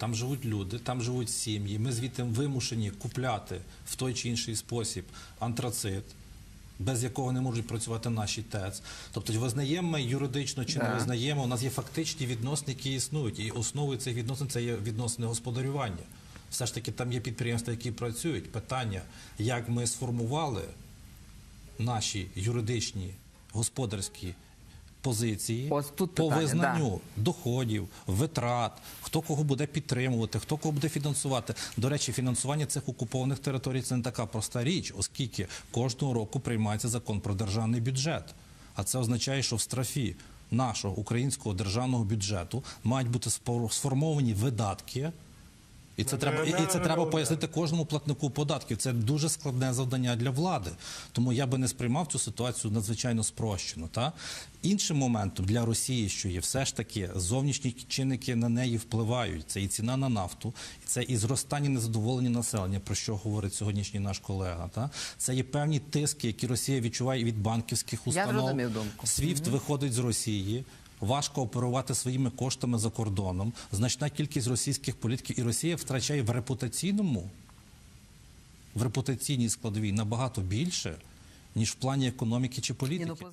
Там живуть люди, там живуть сім'ї. Ми звідти вимушені купляти в той чи інший спосіб антрацит, без якого не можуть працювати наші ТЕЦ. Тобто, визнаємо ми юридично чи не визнаємо, у нас є фактичні відносини, які існують. І основою цих відносин це є відносини господарювання. Все ж таки, там є підприємства, які працюють. Питання, як ми сформували наші юридичні господарські позиції Ось тут по питання, визнанню доходів, витрат, хто кого буде підтримувати, хто кого буде фінансувати. До речі, фінансування цих окупованих територій це не така проста річ, оскільки кожного року приймається закон про державний бюджет. А це означає, що в страфі нашого українського державного бюджету мають бути сформовані видатки. І це треба і, і це треба пояснити кожному платнику податків. Це дуже складне завдання для влади. Тому я би не сприймав цю ситуацію надзвичайно спрощено. Та іншим моментом для Росії, що є, все ж таки зовнішні чинники на неї впливають. Це і ціна на нафту, це і зростання незадоволення населення, про що говорить сьогоднішній наш колега. Та це є певні тиски, які Росія відчуває від банківських Я установ. зрозумів думку. Свіфт виходить з Росії. Важко оперувати своїми коштами за кордоном. Значна кількість російських політиків, і Росія втрачає в репутаційному, в репутаційній складовій набагато більше, ніж в плані економіки чи політики. Ну,